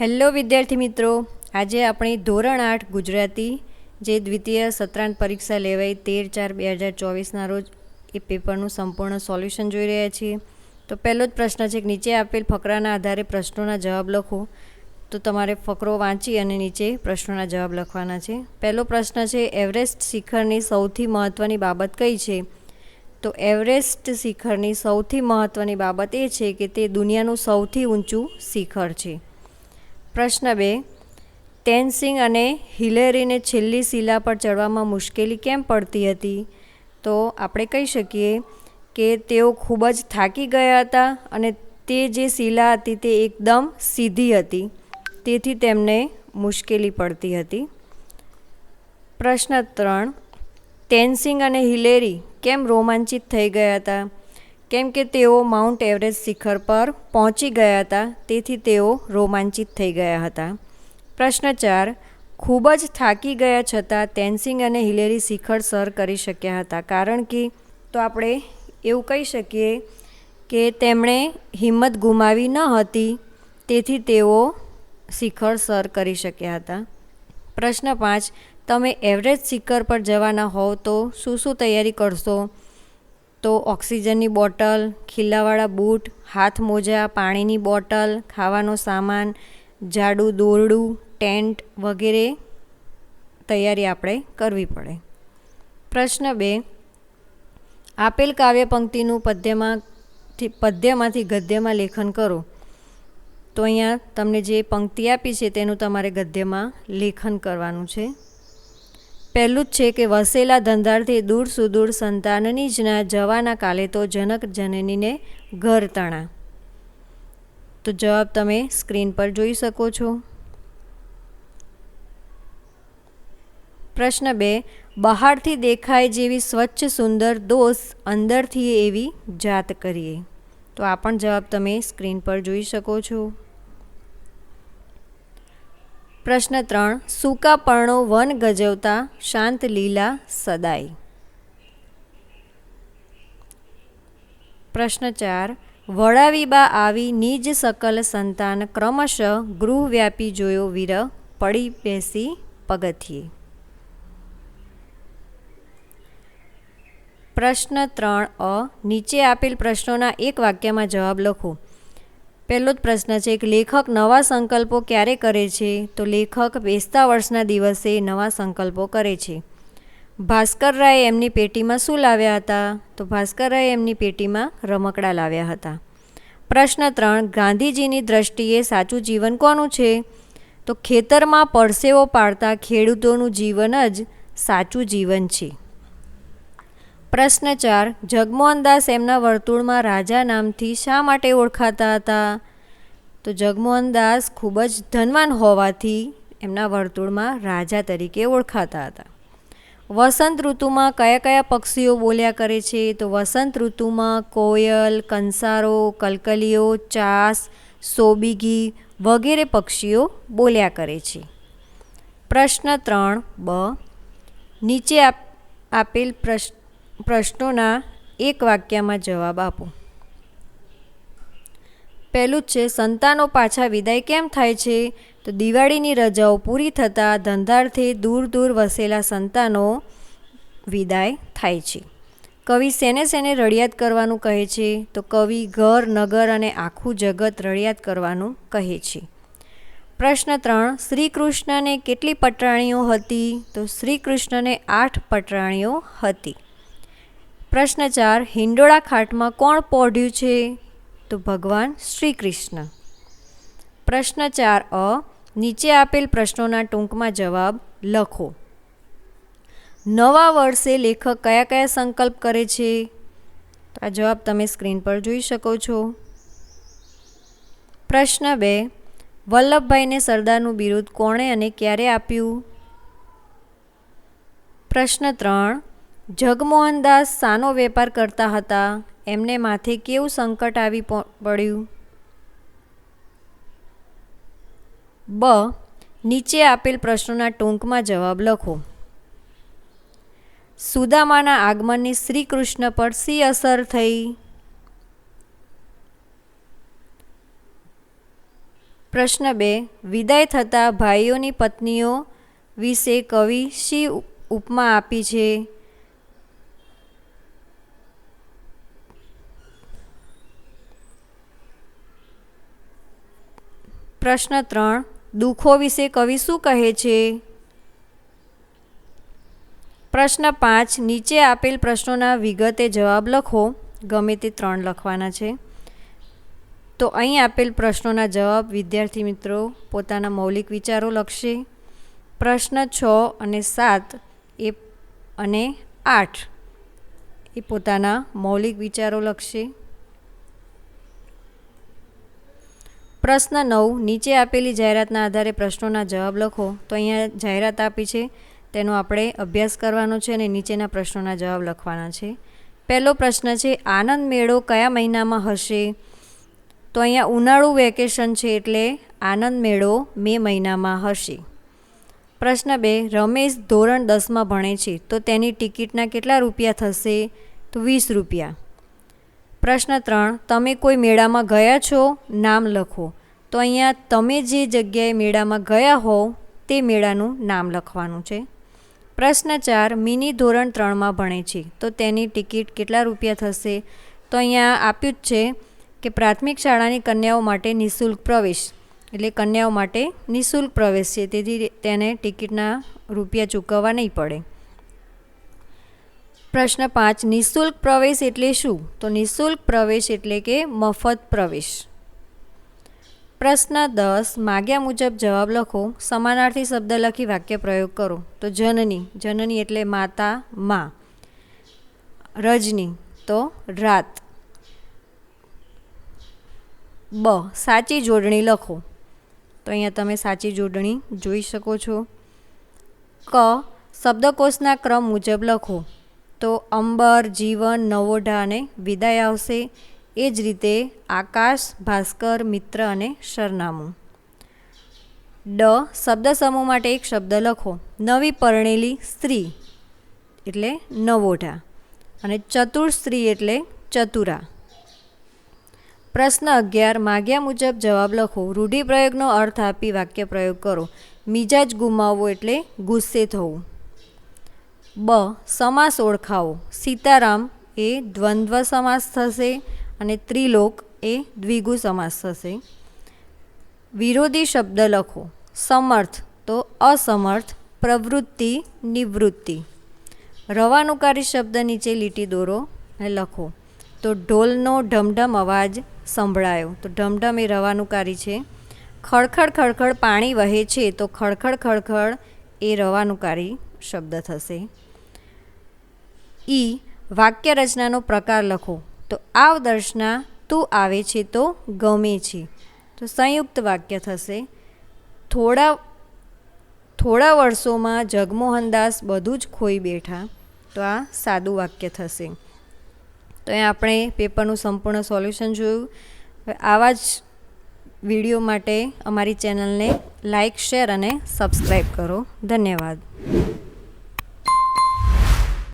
Hello વિદ્યાર્થી મિત્રો, આજે આપણે ધોરણ આઠ ગુજરાતી, જે દ્વિતીય સત્રાંત પરીક્ષા લેવાઈ તેર ચાર બે હજાર ચોવીસના રોજ એ પેપરનું સંપૂર્ણ સોલ્યુશન જોઈ રહ્યા છીએ. તો પહેલો જ પ્રશ્ન છે કે નીચે આપેલ ફકરાના આધારે પ્રશ્નોના જવાબ લખો. તો તમારે ફકરો વાંચી અને નીચે પ્રશ્નોના જવાબ લખવાના છે. પહેલો પ્રશ્ન છે, એવરેસ્ટ શિખરની સૌથી મહત્ત્વની બાબત કઈ છે? તો એવરેસ્ટ શિખરની સૌથી મહત્ત્વની બાબત એ છે કે તે દુનિયાનું સૌથી ઊંચું શિખર છે. પ્રશ્ન બે તેનસિંગ અને હિલેરીને છેલ્લી શિલા પર ચડવામાં મુશ્કેલી કેમ પડતી હતી? તો આપણે કહી શકીએ કે તેઓ ખૂબ જ થાકી ગયા હતા અને તે જે શિલા હતી તે એકદમ સીધી હતી. તેથી તેમને મુશ્કેલી પડતી હતી. પ્રશ્ન ત્રણ તેનસિંગ અને હિલેરી કેમ રોમાંચિત થઈ ગયા હતા? કેમ કે તેઓ માઉન્ટ એવરેસ્ટ શિખર પર પહોંચી ગયા હતા, તેથી તેઓ રોમાંચિત થઈ ગયા હતા. પ્રશ્ન ચાર, ખૂબ જ થાકી ગયા છતાં તેનસિંગ અને હિલેરી શિખર સર કરી શક્યા હતા, કારણ કે તો આપણે એવું કહી શકીએ કે તેમણે હિંમત ગુમાવી ન હતી, તેથી તેઓ શિખર સર કરી શક્યા હતા. પ્રશ્ન પાંચ, તમે એવરેસ્ટ શિખર પર જવાના હોવ તો શું શું તૈયારી કરશો? તો ઓક્સિજનની બોટલ ખીલાવાળા બૂટ, હાથ મોજા, પાણીની બોટલ, ખાવાનો સામાન, જાડું દોરડું, ટેન્ટ વગેરે તૈયારી આપણે કરવી પડે. પ્રશ્ન બે. આપેલ કાવ્ય પંક્તિનું પદ્યમાંથી પદ્યમાંથી ગદ્યમાં લેખન કરો. તો અહીંયા તમને જે પંક્તિ આપી છે તેનું તમારે ગદ્યમાં લેખન કરવાનું છે. પહેલું જ છે કે વસેલા ધંધારથી દૂર સુદૂર સંતાનની જ ના જવાના કાલે તો જનક જનનીને ઘર તણા. તો જવાબ તમે સ્ક્રીન પર જોઈ શકો છો. પ્રશ્ન બે, બહારથી દેખાય જેવી સ્વચ્છ સુંદર દોષ અંદરથી એવી જાત કરીએ. તો આ પણ જવાબ તમે સ્ક્રીન પર જોઈ શકો છો. પ્રશ્ન ત્રણ, સૂકા પર્ણો વન ગજવતા શાંત લીલા સદાય. પ્રશ્ન ચાર વડાવીબા આવી નિજ સકલ સંતાન ક્રમશઃ ગૃહવ્યાપી જોયો વીર પડી બેસી પગથિયે. પ્રશ્ન ત્રણ, અ, નીચે આપેલ પ્રશ્નોના એક વાક્યમાં જવાબ લખો. પહેલો જ પ્રશ્ન છે કે લેખક નવા સંકલ્પો ક્યારે કરે છે? તો લેખક બેસતા વર્ષના દિવસે નવા સંકલ્પો કરે છે. ભાસ્કર રાય એમની પેટીમાં શું લાવ્યા હતા? તો ભાસ્કર રાય એમની પેટીમાં રમકડા લાવ્યા હતા. પ્રશ્ન ત્રણ, ગાંધીજીની દ્રષ્ટિએ સાચું જીવન કોનું છે? તો ખેતરમાં પરસેવો પાડતા ખેડૂતોનું જીવન જ સાચું જીવન છે. પ્રશ્ન ચાર જગમોહનદાસ એમના વર્તુળમાં રાજા નામથી શા માટે ઓળખાતા હતા? તો જગમોહનદાસ ખૂબ જ ધનવાન હોવાથી એમના વર્તુળમાં રાજા તરીકે ઓળખાતા હતા. વસંત ઋતુમાં કયા કયા પક્ષીઓ બોલ્યા કરે છે? તો વસંત ઋતુમાં કોયલ, કંસારો, કલકલીઓ, ચાસ, સોબીગી વગેરે પક્ષીઓ બોલ્યા કરે છે. પ્રશ્ન ત્રણ, બ. નીચે આપેલ પ્રશ્ન પ્રશ્નોના એક વાક્યમાં જવાબ આપો. પહેલું છે, સંતાનો પાછા વિદાય કેમ થાય છે? તો દિવાળીની રજાઓ પૂરી થતાં ધંધારથી દૂર દૂર વસેલા સંતાનો વિદાય થાય છે. કવિ સેને સેને રડિયાત કરવાનું કહે છે, તો કવિ ઘર, નગર અને આખું જગત રડિયાત કરવાનું કહે છે. પ્રશ્ન ત્રણ શ્રી કૃષ્ણને કેટલી પટરાણીઓ હતી? તો શ્રી કૃષ્ણને આઠ પટરાણીઓ હતી. પ્રશ્ન ચાર હિંડોળા ખાટમાં કોણ પોઢ્યું છે? તો ભગવાન શ્રી કૃષ્ણ પ્રશ્ન ચાર અ, નીચે આપેલ પ્રશ્નોના ટૂંકમાં જવાબ લખો. નવા વર્ષે લેખક કયા કયા સંકલ્પ કરે છે? આ જવાબ તમે સ્ક્રીન પર જોઈ શકો છો. પ્રશ્ન બે, વલ્લભભાઈને સરદારનું બિરુદ કોણે અને ક્યારે આપ્યું? પ્રશ્ન ત્રણ જગમોહનદાસ શાનો વેપાર કરતા હતા. એમને માથે કેવું સંકટ આવી પડ્યું? બ. નીચે આપેલ પ્રશ્નોના ટૂંકમાં જવાબ લખો. સુદામાના આગમનની શ્રી કૃષ્ણ પર સી અસર થઈ? પ્રશ્ન બે. વિદાય થતા ભાઈઓની પત્નીઓ વિશે કવિ શી ઉપમા આપી છે? પ્રશ્ન ત્રણ, દુઃખો વિશે કવિ શું કહે છે? પ્રશ્ન પાંચ, નીચે આપેલ પ્રશ્નોના વિગતે જવાબ લખો. ગમે તે ત્રણ લખવાના છે. તો અહીં આપેલ પ્રશ્નોના જવાબ વિદ્યાર્થી મિત્રો પોતાના મૌલિક વિચારો લખશે. પ્રશ્ન છ અને સાત એ અને આઠ એ પોતાના મૌલિક વિચારો લખશે. પ્રશ્ન નવ, નીચે આપેલી જાહેરાતના આધારે પ્રશ્નોના જવાબ લખો. તો અહીંયા જાહેરાત આપી છે. તેનો આપણે અભ્યાસ કરવાનો છે અને નીચેના પ્રશ્નોના જવાબ લખવાના છે. પહેલો પ્રશ્ન છે, આનંદ મેળો કયા મહિનામાં હશે? તો અહીંયા ઉનાળુ વેકેશન છે એટલે આનંદ મેળો મે મહિનામાં હશે. પ્રશ્ન બે, રમેશ ધોરણ દસમાં ભણે છે. તો તેની ટિકિટના કેટલા રૂપિયા થશે? તો વીસ રૂપિયા. પ્રશ્ન ત્રણ, તમે કોઈ મેળામાં ગયા છો? નામ લખો. તો અહીંયા, તમે જે જગ્યાએ મેળામાં ગયા હોવ, તે મેળાનું નામ લખવાનું છે. પ્રશ્ન ચાર, મિની ધોરણ ત્રણમાં ભણે છે. તો તેની ટિકિટ કેટલા રૂપિયા થશે? તો અહીંયા આપ્યું જ છે કે પ્રાથમિક શાળાની કન્યાઓ માટે નિઃશુલ્ક પ્રવેશ. એટલે કન્યાઓ માટે નિઃશુલ્ક પ્રવેશ છે. તેથી તેને ટિકિટના રૂપિયા ચૂકવવા નહીં પડે. પ્રશ્ન પાંચ, નિઃશુલ્ક પ્રવેશ એટલે શું? તો નિઃશુલ્ક પ્રવેશ એટલે કે મફત પ્રવેશ. પ્રશ્ન દસ, માગ્યા મુજબ જવાબ લખો, સમાનાર્થી શબ્દ લખી વાક્ય પ્રયોગ કરો. તો જનની જનની એટલે માતા, મા. રજની, તો રાત. બ, સાચી જોડણી લખો. તો અહીંયા તમે સાચી જોડણી જોઈ શકો છો. ક, શબ્દકોશના ક્રમ મુજબ લખો. તો અંબર, જીવન, નવોઢા અને વિદાય આવશે. એ જ રીતે આકાશ, ભાસ્કર, મિત્ર અને સરનામું ડ શબ્દ સમૂહ માટે એક શબ્દ લખો. નવી પરણેલી સ્ત્રી એટલે નવોઢા અને ચતુર સ્ત્રી એટલે ચતુરા. પ્રશ્ન અગિયાર. માગ્યા મુજબ જવાબ લખો. રૂઢિપ્રયોગનો અર્થ આપી વાક્ય પ્રયોગ કરો. મિજાજ ગુમાવવો એટલે ગુસ્સે થવું. બ, સમાસ ઓળખાવો. સીતારામ એ દ્વંદ્વ સમાસ થશે અને ત્રિલોક એ દ્વિગુ સમાસ થશે. વિરોધી શબ્દ લખો. સમર્થ, તો અસમર્થ, પ્રવૃત્તિ, નિવૃત્તિ. રવાનુકારી શબ્દ નીચે લીટી દોરો અને લખો. તો ઢોલનો ઢમઢમ અવાજ સંભળાયો. તો ઢમઢમ એ રવાનુકારી છે. ખડખડ ખડખડ પાણી વહે છે, તો ખડખડ ખડખડ એ રવાનુકારી શબ્દ થશે. ઈ વાક્ય રચનાનો પ્રકાર લખો. તો આવ દર્શના તું આવે છે તો ગમે છે. તો સંયુક્ત વાક્ય થશે. થોડા થોડા વર્ષોમાં જગમોહનદાસ બધું જ ખોઈ બેઠા. તો આ સાદું વાક્ય થશે. તો એ આપણે પેપરનું સંપૂર્ણ સોલ્યુશન જોયું. આવા જ વીડિયો માટે અમારી ચેનલને લાઈક, શેર અને સબસ્ક્રાઈબ કરો. ધન્યવાદ.